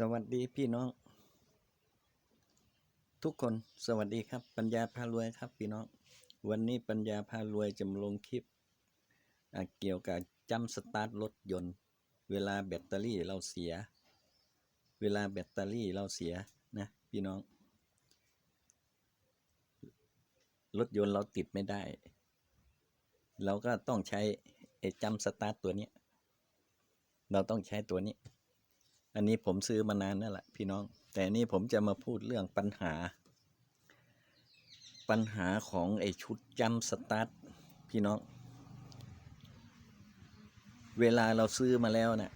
สวัสดีพี่น้อง ทุกคนสวัสดีครับ ปัญญาพารวยครับพี่น้อง วันนี้ปัญญาพารวยจะมาลงคลิปเกี่ยวกับจำสตาร์ทรถยนต์ เวลาแบตเตอรี่เราเสีย เวลาแบตเตอรี่เราเสียนะพี่น้อง รถยนต์เราติดไม่ได้ เราก็ต้องใช้ไอ้จำสตาร์ทตัวนี้ เราต้องใช้ตัวนี้ อันนี้ผมซื้อมานานนั่นแหละพี่น้อง แต่อันนี้ผมจะมาพูดเรื่องปัญหา ปัญหาของไอชุดจำสตาร์ทพี่น้อง เวลาเราซื้อมาแล้วนะ่ะ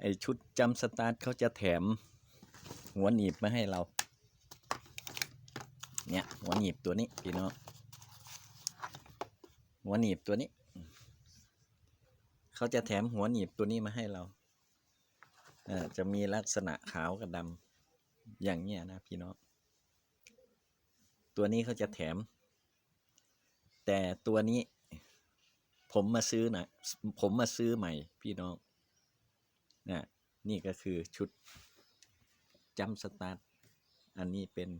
ไอชุดจำสตาร์ทเขาจะแถมหัวหนีบมาให้เรา เนี่ยหัวหนีบตัวนี้พี่น้องหัวหนีบตัวนี้ เขาจะแถมหัวหนีบตัวนี้มาให้เราเออจะมีลักษณะขาวกับดำอย่างเงี้ยนะพี่น้องตัวนี้เขาจะแถม แต่ตัวนี้ ผมมาซื้อนะผมมาซื้อใหม่ พี่น้องนะนี่ก็คือชุดจำสตาร์ทอันนี้เป็น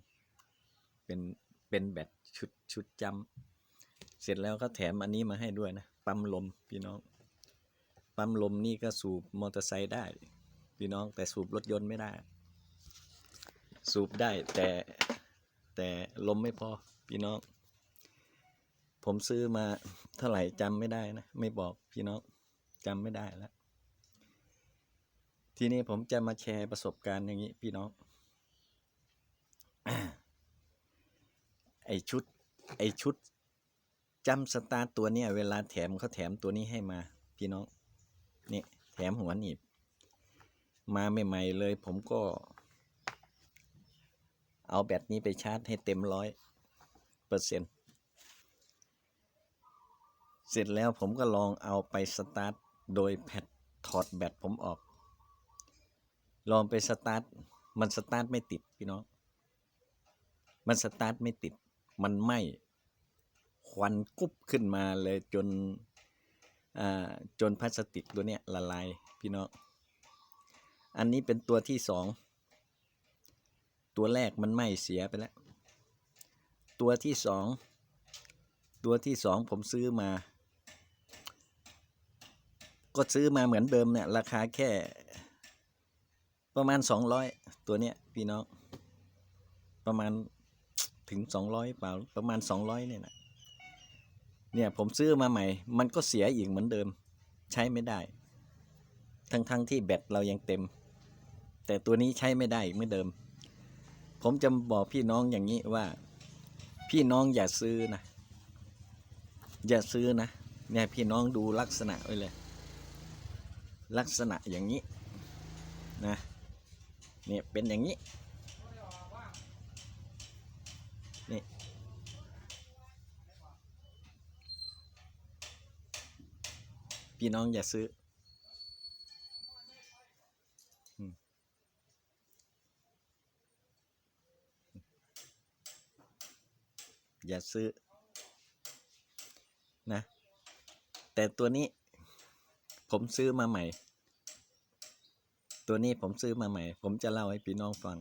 เป็นเป็นแบตชุดชุดจำเสร็จแล้วก็แถมอันนี้มาให้ด้วยนะ ปั๊มลมพี่น้อง ปั๊มลมนี่ก็สูบมอเตอร์ไซค์ได้พี่น้องแต่สูบรถยนต์ไม่ได้ สูบได้แต่แต่ลมไม่พอพี่น้อง ผมซื้อมาเท่าไหร่จำไม่ได้นะ ไม่บอกพี่น้องจำไม่ได้แล้วทีนี้ผมจะมาแชร์ประสบการณ์อย่างนี้พี่น้อง ไอชุด ไอชุดจำสตาร์ตัวเนี้ยเวลาแถมเขาแถมตัวนี้ให้มา พี่น้อง นี่แถมหัวหนีบ มาใหม่ๆเลยผมก็ เอาแบตนี้ไปชาร์จให้เต็มร้อยเปอร์เซ็นต์เสร็จแล้วผมก็ลองเอาไปสตาร์ทโดยแพดถอดแบตผมออก ลองไปสตาร์ทมันสตาร์ทไม่ติดพี่น้อง มันสตาร์ทไม่ติด มันไหมควันกุบขึ้นมาเลยจน จนพลาสติกตัวเนี้ยละลายพี่น้อง อันนี้เป็นตัวที่สอง ตัวแรกมันไหม้เสียไปแล้ว ตัวที่สอง ตัวที่สองผมซื้อมา ก็ซื้อมาเหมือนเดิมเนี่ยราคาแค่ ประมาณสองร้อยตัวเนี้ยพี่น้อง ประมาณถึงสองร้อยเปล่าประมาณสองร้อยเนี่ยนะ เนี่ยผมซื้อมาใหม่ มันก็เสียอีกเหมือนเดิม ใช้ไม่ได้ ทั้งๆทที่แบตเรายังเต็ม แต่ตัวนี้ใช้ไม่ได้อีกเหมือนเดิม ผมจะบอกพี่น้องอย่างนี้ว่า พี่น้องอย่าซื้อนะ อย่าซื้อนะ เนี่ยพี่น้องดูลักษณะไว้เลย ลักษณะอย่างนี้นะ เนี่ยเป็นอย่างนี้ พี่น้องอย่าซื้ออย่าซื้อนะ แต่ตัวนี้ผมซื้อมาใหม่ ตัวนี้ผมซื้อมาใหม่ ผมจะเล่าให้พี่น้องฟัง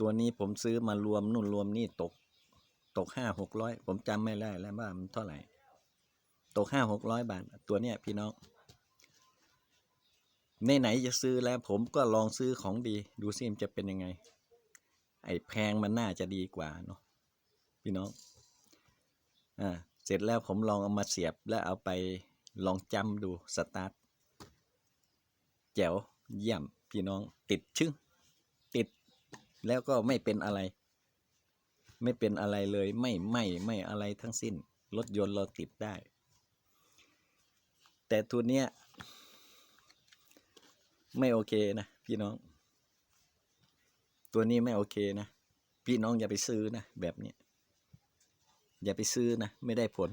ตัวนี้ผมซื้อมารวมนู่นรวมนี่ตก ตกห้าหกร้อยผมจำไม่ได้แล้วว่ามันเท่าไหร่ ตกห้าหกร้อยบาท ตัวเนี้ยพี่น้องในไหนจะซื้อแล้วผมก็ลองซื้อของดี ดูซิมจะเป็นยังไง ไอ้แพงมันน่าจะดีกว่าเนาะพี่น้องอ่าเสร็จแล้วผมลองเอามาเสียบแล้วเอาไปลองจำดูสตาร์ทแจ๋วเยี่ยมพี่น้องติดชึ้งติดแล้วก็ไม่เป็นอะไร ไม่เป็นอะไรเลยไม่ไม่ไม่อะไรทั้งสิ้น รถยนต์เราติดได้ แต่ตัวเนี้ย ไม่โอเคนะพี่น้อง ตัวนี้ไม่โอเคนะ พี่น้องอย่าไปซื้อนะแบบนี้อย่าไปซื้อนะ ไม่ได้ผล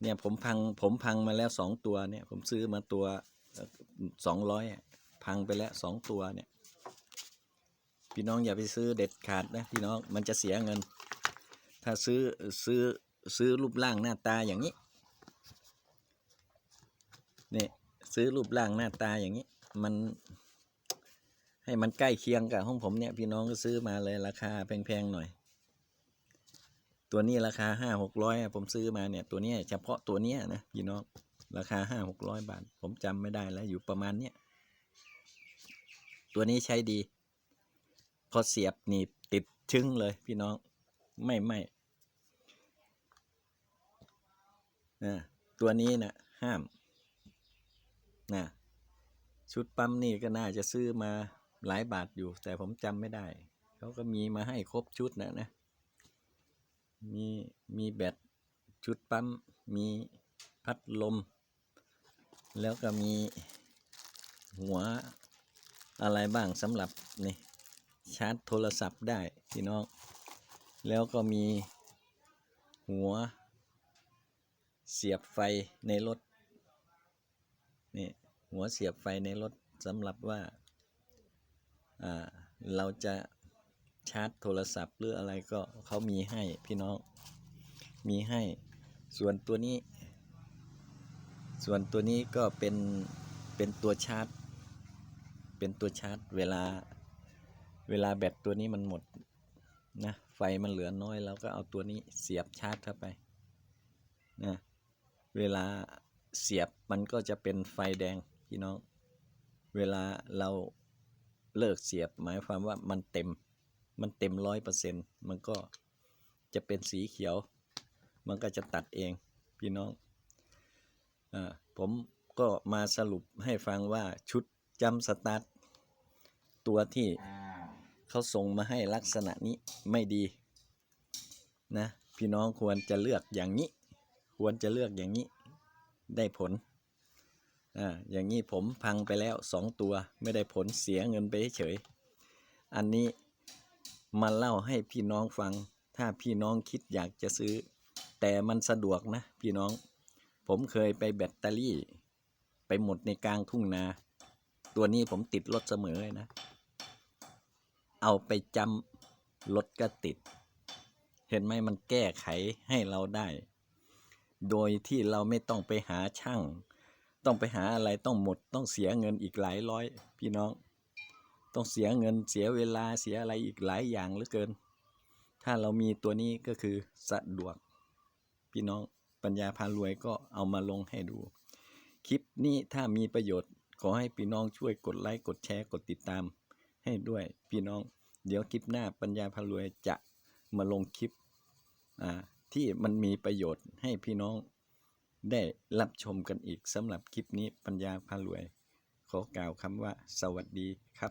เนี่ยผมพังผมพังมาแล้วสองตัวเนี่ย ผมซื้อมาตัวสองร้อยพังไปแล้วสองตัวเนี่ย พี่น้องอย่าไปซื้อเด็ดขาดนะพี่น้องมันจะเสียเงิน ถ้าซื้อซื้อซื้อรูปร่างหน้าตาอย่างนี้ นี่ซื้อรูปร่างหน้าตาอย่างนี้ มัน ให้มันใกล้เคียงกับของผมเนี่ย พี่น้องก็ซื้อมาเลยราคาแพงๆหน่อย ตัวนี้ราคาห้าหกร้อยผมซื้อมาเนี่ย ตัวนี้เฉพาะตัวเนี้ยนะพี่น้องราคาห้าหกร้อยบาท ผมจำไม่ได้แล้วอยู่ประมาณเนี้ยตัวนี้ใช้ดี พอเสียบหนีบติดชึ้งเลยพี่น้อง ไม่ไม่นะตัวนี้นะห้าม นะชุดปั๊มนี่ก็น่าจะซื้อมาหลายบาทอยู่ แต่ผมจำไม่ได้ เขาก็มีมาให้ครบชุดนะนะ มีมีแบตชุดปั๊ม มีพัดลม แล้วก็มีหัวอะไรบ้างสำหรับนี่ชาร์จโทรศัพท์ได้พี่น้อง แล้วก็มีหัว เสียบไฟในรถนี่ หัวเสียบไฟในรถสำหรับว่าเราจะชาร์จโทรศัพท์หรืออะไรก็เขามีให้พี่น้องมีให้ ส่วนตัวนี้ ส่วนตัวนี้ก็เป็นเป็นตัวชาร์จ เป็นตัวชาร์จ เวลาเวลาแบตตัวนี้มันหมดนะไฟมันเหลือน้อยเราก็เอาตัวนี้เสียบชาร์จเข้าไปนะเวลาเสียบมันก็จะเป็นไฟแดง พี่น้อง เวลาเราเลิกเสียบ หมายความว่ามันเต็ม มันเต็มร้อยเปอร์เซ็นต์มันก็จะเป็นสีเขียว มันก็จะตัดเองพี่น้องอาผมก็มาสรุปให้ฟังว่าชุดจำสตาร์ทตัวที่เขาส่งมาให้ลักษณะนี้ไม่ดีนะพี่น้องควรจะเลือกอย่างนี้ ควรจะเลือกอย่างนี้ได้ผล อ่าอย่างนี้ผมพังไปแล้วสองตัวไม่ได้ผลเสียเงินไปเฉย อันนี้มาเล่าให้พี่น้องฟัง ถ้าพี่น้องคิดอยากจะซื้อ แต่มันสะดวกนะพี่น้อง ผมเคยไปแบตเตอรี่ ไปหมดในกลางทุ่งนา ตัวนี้ผมติดรถเสมอเลยนะ เอาไปจำรถก็ติด เห็นไหมมันแก้ไขให้เราได้ โดยที่เราไม่ต้องไปหาช่าง ต้องไปหาอะไรต้องหมดต้องเสียเงินอีกหลายร้อย พี่น้อง ต้องเสียเงินเสียเวลาเสียอะไรอีกหลายอย่างเหลือเกิน ถ้าเรามีตัวนี้ก็คือสะดวก พี่น้องปัญญาพารวยก็เอามาลงให้ดู คลิปนี้ถ้ามีประโยชน์ ขอให้พี่น้องช่วยกดไลค์กดแชร์กดติดตาม ให้ด้วยพี่น้อง เดี๋ยวคลิปหน้าปัญญาพารวยจะมาลงคลิปอ่าที่มันมีประโยชน์ให้พี่น้อง ได้รับชมกันอีกสำหรับคลิปนี้ปัญญาพารวย ขอกล่าวคำว่าสวัสดีครับ